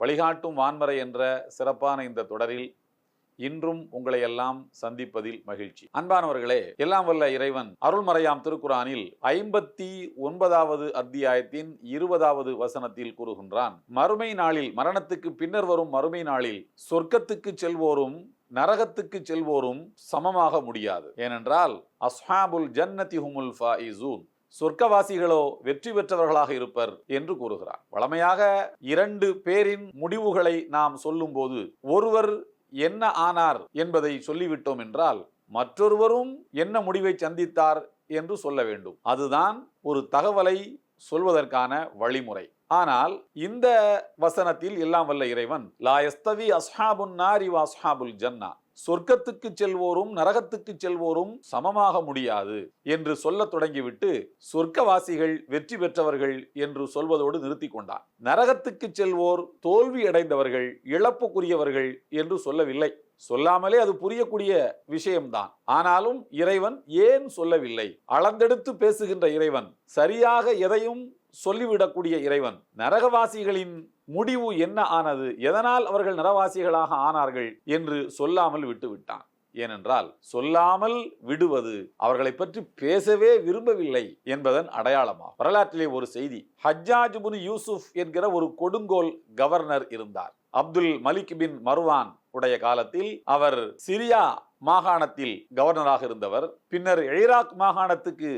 வழிகாட்டும் வான்மறை என்ற சிறப்பான இந்த தொடரில் இன்றும் உங்களை எல்லாம் சந்திப்பதில் மகிழ்ச்சி. அன்பானவர்களே எல்லாம் வல்ல இறைவன் அருள்மறையாம் திருக்குரானில் ஐம்பத்தி ஒன்பதாவது அத்தியாயத்தின் இருபதாவது வசனத்தில் கூறுகின்றான். மறுமை நாளில் மரணத்துக்கு பின்னர் வரும் மறுமை நாளில் சொர்க்கத்துக்கு செல்வோரும் நரகத்துக்கு செல்வோரும் சமமாக முடியாது. ஏனென்றால் அஸ்ஹாபுல் ஜன்னதி ஹுமுல் ஃபாயிசூன். சொர்க்கவாசிகளோ வெற்றி பெற்றவர்களாக இருப்பர் என்று கூறுகிறார். வளமையாக இரண்டு பேரின் முடிவுகளை நாம் சொல்லும்போது ஒருவர் என்ன ஆனார் என்பதை சொல்லிவிட்டோம் என்றால் மற்றொருவரும் என்ன முடிவை சந்தித்தார் என்று சொல்ல வேண்டும். அதுதான் ஒரு தகவலை சொல்வதற்கான வழிமுறை. ஆனால் இந்த வசனத்தில் எல்லாம் வல்ல இறைவன் லா எஸ்தவி அஸ்ஹாபுன் நாரி வா அஸ்ஹாபுல் ஜன்னா சொர்க்கத்துக்கு செல்வோரும் நரகத்துக்கு செல்வோரும் சமமாக முடியாது என்று சொல்ல தொடங்கிவிட்டு சொர்க்கவாசிகள் வெற்றி பெற்றவர்கள் என்று சொல்வதோடு நிறுத்தி கொண்டார். நரகத்துக்கு செல்வோர் தோல்வி அடைந்தவர்கள் இழப்புக்குரியவர்கள் என்று சொல்லவில்லை. சொல்லாமலே அது புரியக்கூடிய விஷயம்தான். ஆனாலும் இறைவன் ஏன் சொல்லவில்லை? அளந்தெடுத்து பேசுகின்ற இறைவன் சரியாக எதையும் சொல்லிவிடக்கூடிய இறைவன். நரகவாசிகளின் முடிவு என்ன ஆனது? எதனால் அவர்கள் நரவாசிகளாக ஆனார்கள் என்று சொல்லாமல் விட்டுவிட்டான். ஏனென்றால் சொல்லாமல் விடுவது அவர்களை பற்றி பேசவே விரும்பவில்லை என்பதன் அடையாளமாகும். வரலாற்றிலே ஒரு செய்தி ஹஜ்ஜாஜ் புன் யூசுப் என்கிற ஒரு கொடுங்கோல் கவர்னர் இருந்தார். அப்துல் மலிக் பின் மர்வான் உடைய காலத்தில் அவர் சிரியா மாகாணத்தில் கவர்னராக இருந்தவர். பின்னர் ஈராக் மாகாணத்துக்கு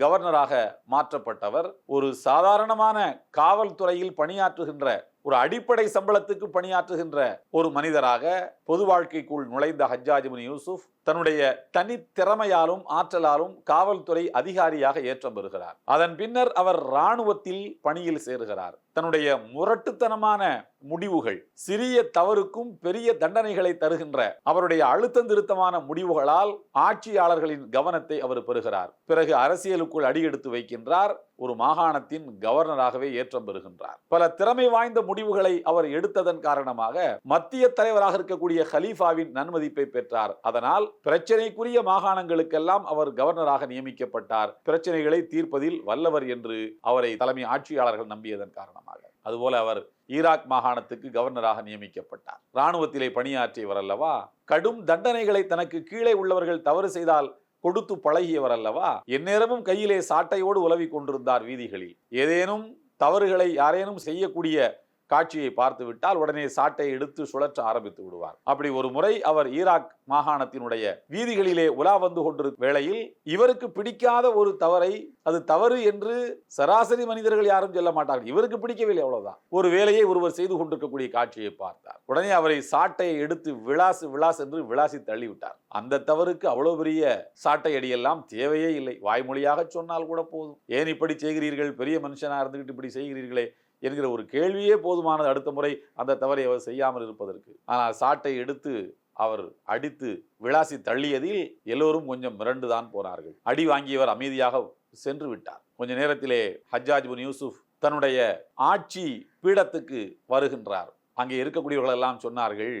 கவர்னராக மாற்றப்பட்டவர் ஒரு சாதாரணமான காவல்துறையில் பணியாற்றுகின்ற ஒரு அடிப்படை சம்பளத்துக்கு பணியாற்றுகின்ற ஒரு மனிதராக பொது வாழ்க்கைக்குள் நுழைந்த ஹஜ்ஜாஜ் யூசுப் தன்னுடைய தனித்திறமையாலும் ஆற்றலாலும் காவல்துறை அதிகாரியாக ஏற்றம் பெறுகிறார். அதன் பின்னர் அவர் இராணுவத்தில் பணியில் சேருகிறார். தன்னுடைய முரட்டுத்தனமான முடிவுகள் சிறிய தவறுக்கும் பெரிய தண்டனைகளை தருகின்ற அவருடைய அழுத்தம் திருத்தமான முடிவுகளால் ஆட்சியாளர்களின் கவனத்தை அவர் பெறுகிறார். பிறகு அரசியலுக்குள் அடியெடுத்து வைக்கின்றார். ஒரு மாகாணத்தின் கவர்னராகவே ஏற்றம் பெறுகின்றார். பல திறமை வாய்ந்த முடிவுகளை அவர் எடுத்ததன் காரணமாக மத்திய தலைவராக இருக்கக்கூடிய ஹலீஃபாவின் நன்மதிப்பை பெற்றார். அதனால் பிரச்சனைக்குரிய மாகாணங்களுக்கெல்லாம் அவர் கவர்னராக நியமிக்கப்பட்டார். பிரச்சனைகளை தீர்ப்பதில் வல்லவர் என்று அவரை தலைமை ஆட்சியாளர்கள் நம்பியதன் காரணமாக. அதுபோல அவர் ஈராக் மாகாணத்துக்கு கவர்னராக நியமிக்கப்பட்டார். இராணுவத்திலே பணியாற்றியவர் அல்லவா? கடும் தண்டனைகளை தனக்கு கீழே உள்ளவர்கள் தவறு செய்தால் கொடுத்து பழகியவர் அல்லவா? எந்நேரமும் கையிலே சாட்டையோடு உலவி கொண்டிருந்தார் வீதிகளில். ஏதேனும் தவறுகளை யாரேனும் செய்யக்கூடிய காட்சியை பார்த்து விட்டால் உடனே சாட்டை எடுத்து சுழற்ற ஆரம்பித்து விடுவார். அப்படி ஒரு முறை அவர் ஈராக் மாகாணத்தினுடைய வீதிகளிலே உலா வந்து கொண்டிருக்கும் வேளையில் இவருக்கு பிடிக்காத ஒரு தவறை அது தவறு என்று சராசரி மனிதர்கள் யாரும் சொல்ல மாட்டார்கள். இவருக்கு பிடிக்கவில்லை அவ்வளவுதான். ஒரு வேலையை ஒருவர் செய்து கொண்டிருக்கக்கூடிய காட்சியை பார்த்தார். உடனே அவரை சாட்டையை எடுத்து விளாசு விளாஸ் என்று விளாசி தள்ளிவிட்டார். அந்த தவறுக்கு அவ்வளவு பெரிய சாட்டை அடியெல்லாம் தேவையே இல்லை. வாய்மொழியாக சொன்னால் கூட போதும். ஏன் இப்படி செய்கிறீர்கள்? பெரிய மனுஷனா இருந்துகிட்டு இப்படி செய்கிறீர்களே. என்கிற ஒரு கேள்வியே போதுமானது. அடுத்த முறை அந்த தவறை அவர் செய்யாமல் இருப்பதற்கு. ஆனால் சாட்டை எடுத்து அவர் அடித்து விளாசி தள்ளியதில் எல்லோரும் கொஞ்சம் மிரண்டுதான் போனார்கள். அடி வாங்கியவர் அமைதியாக சென்று விட்டார். கொஞ்ச நேரத்திலே ஹஜ்ஜாஜ் பின் யூசுப் தன்னுடைய ஆட்சி பீடத்துக்கு வருகின்றார். அங்கே இருக்கக்கூடியவர்கள் எல்லாம் சொன்னார்கள்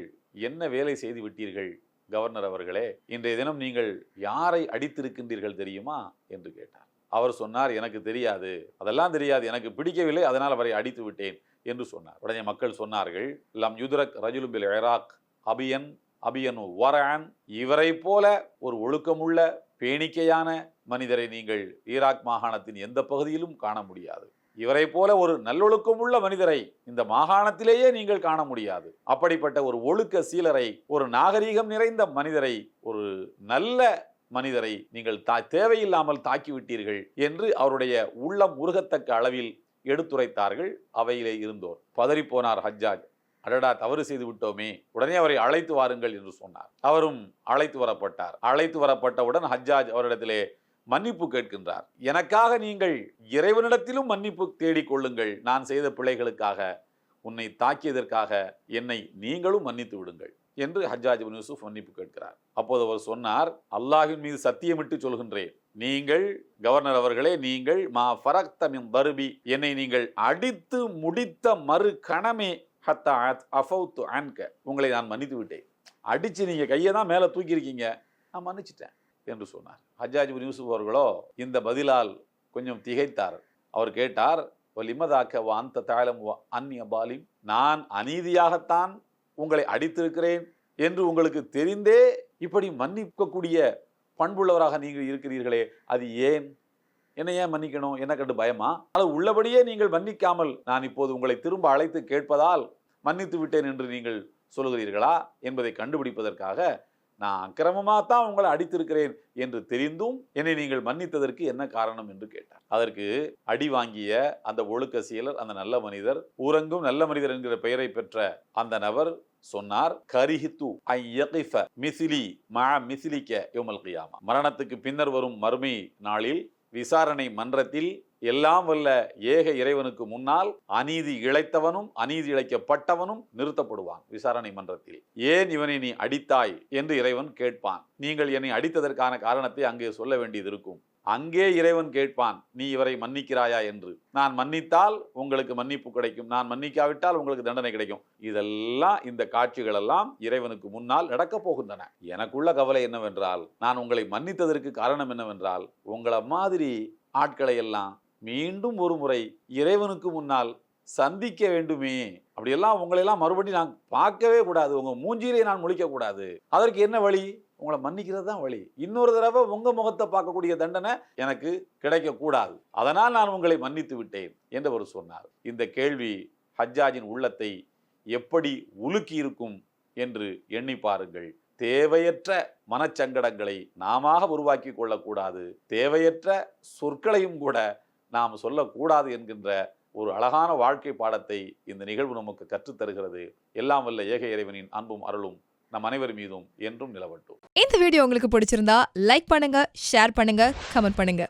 என்ன வேலை செய்து விட்டீர்கள் கவர்னர் அவர்களே? இன்றைய தினம் நீங்கள் யாரை அடித்திருக்கின்றீர்கள் தெரியுமா? என்று கேட்டார். அவர் சொன்னார் எனக்கு தெரியாது. அதெல்லாம் தெரியாது எனக்கு பிடிக்கவில்லை அதனால் அவரை அடித்து விட்டேன். என்று சொன்னார். உடனே மக்கள் சொன்னார்கள் லம் யுதுரக் ரஜுலுபில் ஐராக் அபியன் அபியனு வரன் இவரை போல ஒரு ஒழுக்கமுள்ள பேணிக்கையான மனிதரை நீங்கள் ஈராக் மாகாணத்தின் எந்த பகுதியிலும் காண முடியாது. இவரை போல ஒரு நல்லொழுக்கமுள்ள மனிதரை இந்த மாகாணத்திலேயே நீங்கள் காண முடியாது. அப்படிப்பட்ட ஒரு ஒழுக்க சீலரை ஒரு நாகரீகம் நிறைந்த மனிதரை ஒரு நல்ல மனிதரை நீங்கள் தா தேவையில்லாமல் தாக்கிவிட்டீர்கள் என்று அவருடைய உள்ளம் உருகத்தக்க அளவில் எடுத்துரைத்தார்கள். அவையிலே இருந்தோர். பதறிப்போனார் ஹஜ்ஜாஜ். அடடா தவறு செய்து விட்டோமே. உடனே அவரை அழைத்து வாருங்கள் என்று சொன்னார். அவரும் அழைத்து வரப்பட்டார். அழைத்து வரப்பட்டவுடன் ஹஜ்ஜாஜ் அவரிடத்திலே மன்னிப்பு கேட்கின்றார். எனக்காக நீங்கள் இறைவனிடத்திலும் மன்னிப்பு தேடிக் கொள்ளுங்கள் நான் செய்த பிழைகளுக்காக உன்னை தாக்கியதற்காக என்னை நீங்களும் மன்னித்து விடுங்கள் என்று ஹஜ்ஜாஜ் பின் யூசுப் மன்னிப்பு கேட்கிறார். அப்போது அவர் சொன்னார் அல்லாஹின் மீது சத்தியமிட்டு சொல்கின்றேன். நீங்கள் கவர்னர் அவர்களே நீங்கள் மா ஃபரக்தமின் பருபி என்னை நீங்கள் அடித்து முடித்த மறு கணமே ஹத்தா அஃபவுத்து அன்க உங்களை நான் மன்னித்து விட்டேன். அடித்து நீங்கள் கையை தான் மேலே தூக்கியிருக்கீங்க. நான் மன்னிச்சிட்டேன். என்று சொன்னார். ஹஜ்ஜாஜ் பின் யூசுப் அவர்களோ இந்த பதிலால் கொஞ்சம் திகைத்தார். அவர் கேட்டார் லிமதாக்க வாந்த தாளம் அந்நிய பாலிம். நான் அநீதியாகத்தான் உங்களை அடித்திருக்கிறேன் என்று உங்களுக்கு தெரிந்தே இப்படி மன்னிக்கக்கூடிய பண்புள்ளவராக நீங்கள் இருக்கிறீர்களே அது ஏன்? என்ன ஏன் மன்னிக்கணும்? என்ன கண்டு பயமா? அது உள்ளபடியே நீங்கள் மன்னிக்காமல் நான் இப்போது உங்களை திரும்ப அழைத்து கேட்பதால் மன்னித்து விட்டேன் என்று நீங்கள் சொல்கிறீர்களா என்பதை கண்டுபிடிப்பதற்காக நான் அக்கிரமமாக தான் உங்களை அடித்திருக்கிறேன் என்று தெரிந்தும் என்னை நீங்கள் மன்னித்ததற்கு என்ன காரணம் என்று கேட்டார். அதற்கு அடி வாங்கிய அந்த ஒழுக்க சீலர் அந்த நல்ல மனிதர் ஊரங்கும் நல்ல மனிதர் என்கிற பெயரை பெற்ற அந்த நபர் சொன்னார் கரிஹித்து ஐ மிசிலி மா மிசிலிக்க யோமல் கியாமா. மரணத்துக்கு பின்னர் வரும் மறுமை நாளில் விசாரணை மன்றத்தில் எல்லாம் வல்ல ஏக இறைவனுக்கு முன்னால் அநீதி இழைத்தவனும் அநீதி இழைக்கப்பட்டவனும் நிறுத்தப்படுவான் விசாரணை மன்றத்தில். ஏன் இவனை நீ அடித்தாய் என்று இறைவன் கேட்பான். நீங்கள் என்னை அடித்ததற்கான காரணத்தை அங்கே சொல்ல வேண்டியது இருக்கும். அங்கே இறைவன் கேட்பான் நீ இவரை மன்னிக்கிறாயா? என்று. நான் மன்னித்தால் உங்களுக்கு மன்னிப்பு கிடைக்கும். நான் மன்னிக்காவிட்டால் உங்களுக்கு தண்டனை கிடைக்கும். இதெல்லாம் இந்த காட்சிகள் எல்லாம் இறைவனுக்கு முன்னால் நடக்கப் போகின்றன. எனக்குள்ள கவலை என்னவென்றால் நான் உங்களை மன்னித்ததற்கு காரணம் என்னவென்றால் உங்களை மாதிரி ஆட்களை எல்லாம் மீண்டும் ஒரு முறை இறைவனுக்கு முன்னால் சந்திக்க வேண்டுமே. அப்படியெல்லாம் உங்களையெல்லாம் மறுபடியும் நான் பார்க்கவே கூடாது. உங்கள் மூஞ்சியிலே நான் முழிக்கக்கூடாது அதற்கு என்ன வழி? உங்களை மன்னிக்கிறது தான் வழி. இன்னொரு தடவை உங்கள் முகத்தை பார்க்கக்கூடிய தண்டனை எனக்கு கிடைக்கக்கூடாது அதனால் நான் உங்களை மன்னித்து விட்டேன் என்று அவர் சொன்னார். இந்த கேள்வி ஹஜ்ஜாஜின் உள்ளத்தை எப்படி உலுக்கி இருக்கும் என்று எண்ணி பாருங்கள். தேவையற்ற மனச்சங்கடங்களை நாம உருவாக்கி கொள்ளக்கூடாது தேவையற்ற சொற்களையும் கூட நாம் சொல்லக்கூடாது என்கின்ற ஒரு அழகான வாழ்க்கை பாடத்தை இந்த நிகழ்வு நமக்கு கற்றுத் தருகிறது. எல்லாம் வல்ல ஏக இறைவனின் அன்பும் அருளும் நம் அனைவர் மீதும் என்றும் நிலவட்டும். இந்த வீடியோ உங்களுக்கு பிடிச்சிருந்தா லைக் பண்ணுங்க ஷேர் பண்ணுங்க கமெண்ட் பண்ணுங்க.